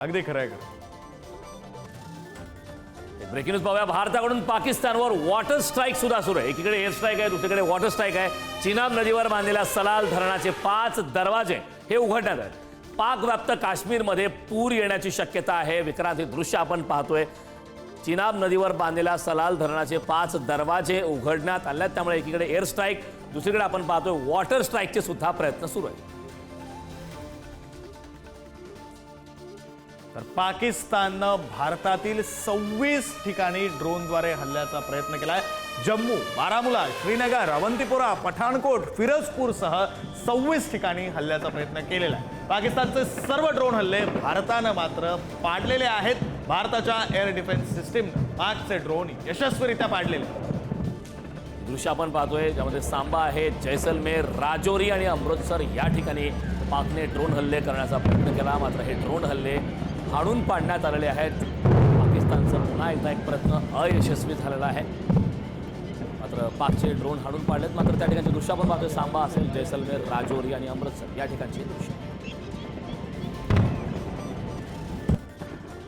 अगदी खरं आहे का ब्रेकिंग न्यूज पाहूया. भारताकडून पाकिस्तानवर वॉटर स्ट्राईक सुद्धा सुरू आहे. एकीकडे एअर स्ट्राईक आहे दुसरीकडे वॉटर स्ट्राईक आहे. चिनाब नदीवर बांधलेल्या सलाल धरणाचे पाच दरवाजे हे उघडण्यात आहेत पाकव्याप्त काश्मीरमध्ये पूर येण्याची शक्यता आहे. विक्रांत हे दृश्य आपण पाहतोय. चिनाब नदीवर बांधलेल्या सलाल धरणाचे पाच दरवाजे उघडण्यात आले त्यामुळे एकीकडे एअर स्ट्राईक दुसरीकडे आपण पाहतोय वॉटर स्ट्राईकचे सुद्धा प्रयत्न सुरू आहेत. तर पाकिस्ताननं भारतातील सव्वीस ठिकाणी ड्रोनद्वारे हल्ल्याचा प्रयत्न केलाय. जम्मू बारामुला श्रीनगर अवंतीपुरा पठाणकोट फिरोजपूरसह सव्वीस ठिकाणी हल्ल्याचा प्रयत्न केलेला आहे. पाकिस्तानचे सर्व ड्रोन हल्ले भारतानं मात्र पाडलेले आहेत. भारताच्या एअर डिफेन्स सिस्टीम पाचचे ड्रोन यशस्वीरित्या पाडलेले दृश्य आपण पाहतोय ज्यामध्ये सांबा आहे जैसलमेर राजौरी आणि अमृतसर या ठिकाणी पाकने ड्रोन हल्ले करण्याचा प्रयत्न केला. मात्र हे ड्रोन हल्ले हाणून पाडण्यात आलेले आहेत. पाकिस्तानचा पुन्हा एकदा एक प्रयत्न अयशस्वी झालेला आहे. मात्र पाकचे ड्रोन हाडून पाडलेत. मात्र त्या ठिकाणचे दृश्य आपण पाहतोय. सांबा असेल जैसलमेर राजौरी आणि अमृतसर या ठिकाणची दृश्य.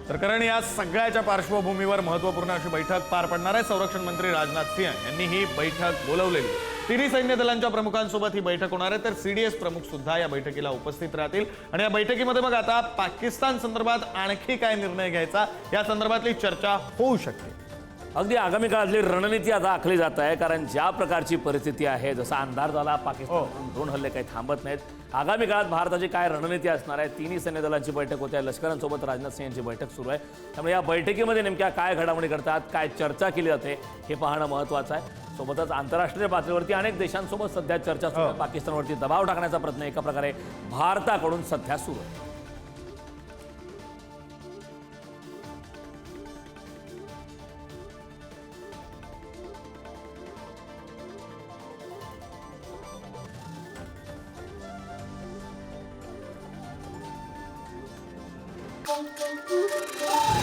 तर कारण या सगळ्याच्या पार्श्वभूमीवर महत्त्वपूर्ण अशी बैठक पार पडणार आहे. संरक्षण मंत्री राजनाथ सिंह यांनी ही बैठक बोलवलेली आहे. तिन्ही सैन्य दलांच्या प्रमुखांसोबत ही बैठक होणार आहे. तर सीडीएस प्रमुख सुद्धा या बैठकीला उपस्थित राहतील. आणि या बैठकीमध्ये मग आता पाकिस्तान संदर्भात आणखी काय निर्णय घ्यायचा या संदर्भातली चर्चा होऊ शकते. अगदी आगामी काळातली रणनीती आता आखली जात आहे कारण ज्या प्रकारची परिस्थिती आहे जसा अंधार झाला पाकिस्तान ड्रोन हल्ले काही थांबत नाहीत. आगामी काळात भारताची काय रणनीती असणार आहे? तिन्ही सैन्य दलांची बैठक होते. आहे लष्करांसोबत राजनाथ सिंह यांची बैठक सुरू आहे. त्यामुळे या बैठकीमध्ये नेमक्या काय घडामोडी करतात काय चर्चा केली जाते हे पाहणं महत्त्वाचं आहे. सोबतच आंतरराष्ट्रीय पातळीवरती अनेक देशांसोबत सध्या चर्चा सुरू आहे पाकिस्तानवरती दबाव टाकण्याचा प्रयत्न एका प्रकारे भारताकडून सध्या सुरू आहे Thank you.